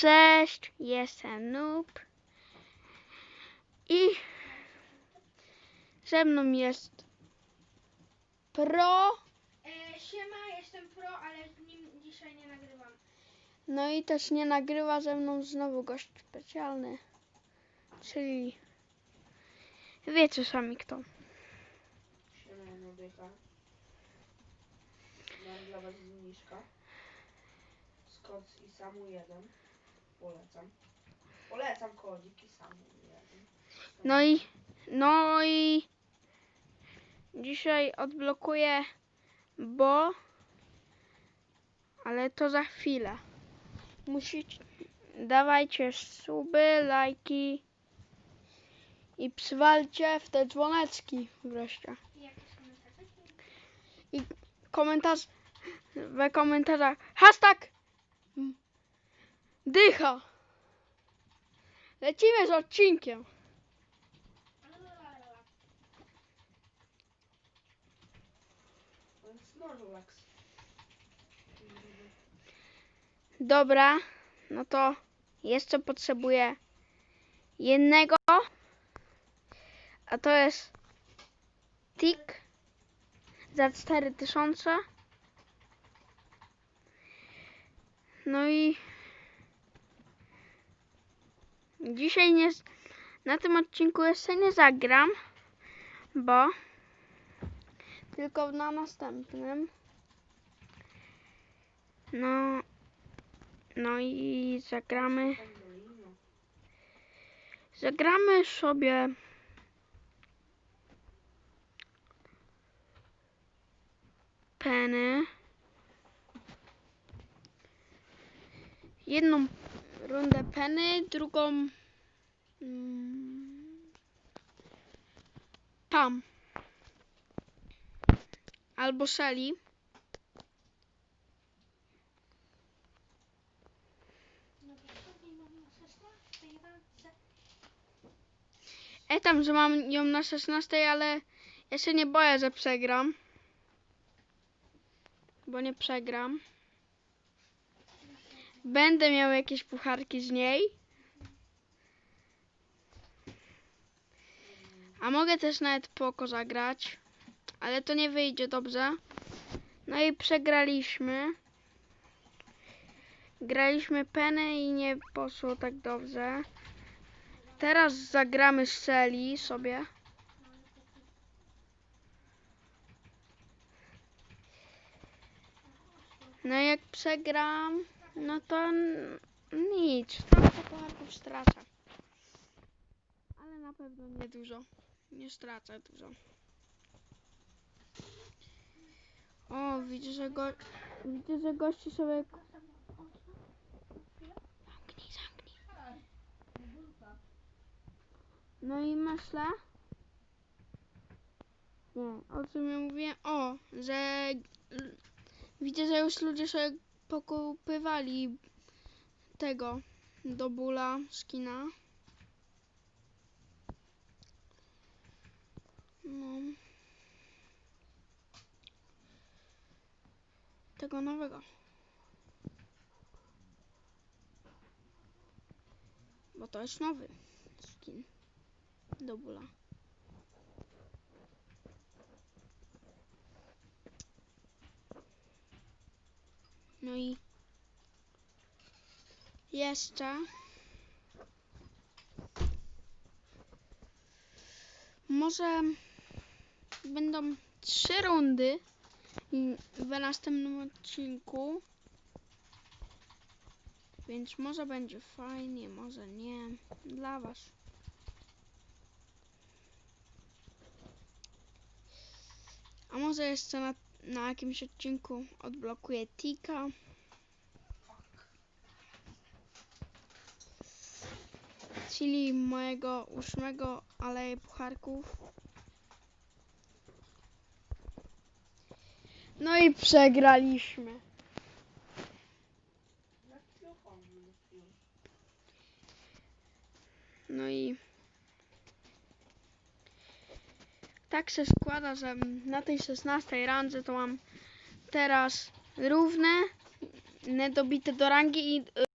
Cześć, jestem Noob. I ze mną jest Pro. E, siema, jestem pro, ale z nim dzisiaj nie nagrywam. No i też nie nagrywa ze mną znowu gość specjalny. Czyli wiecie sami kto. Siemano dycha. Mam dla was zniżka. Skoc i Samu 1. Polecam. Polecam 1. No i no i dzisiaj odblokuję bo ale to za chwilę. Musicie dawajcie suby, lajki i przywalcie w te dzwoneczki wreszcie. I? Komentarz we komentarzach hashtag dycha. Lecimy z odcinkiem. Dobra, no to jeszcze potrzebuję jednego, a to jest tik za 4000. No i dzisiaj nie, na tym odcinku jeszcze nie zagram, bo tylko na następnym. No, no i zagramy. Zagramy sobie peny. Jedną rundę peny, drugą mm, tam. Albo Shelly. Dobra, to nie mam na 16 randce. Ej tam, że mam ją na 16, ale ja się nie boję, że przegram. Bo nie przegram. Będę miał jakieś pucharki z niej. A mogę też nawet poko zagrać. Ale to nie wyjdzie dobrze. No i przegraliśmy. Graliśmy penę i nie poszło tak dobrze. Teraz zagramy Shelly sobie. No jak przegram, no to nic, trochę pucharków stracę. Ale na pewno nie dużo. Nie stracę dużo. O, widzę, że go... Widzę, że gości sobie... Zamknij, zamknij. No i myślę... Nie, o czym ja mówiłem? O, że widzę, że już ludzie sobie pokupywali tego do bóla skina. No. Tego nowego. Bo to jest nowy skin do bóla. No i jeszcze może będą trzy rundy w następnym odcinku. Więc może będzie fajnie, może nie. Dla was. A może jeszcze na, na jakimś odcinku odblokuję Tika. Czyli mojego ósmego aleje pucharków. No i przegraliśmy. No i tak się składa, że na tej 16 randze to mam teraz równe, nedobite do rangi i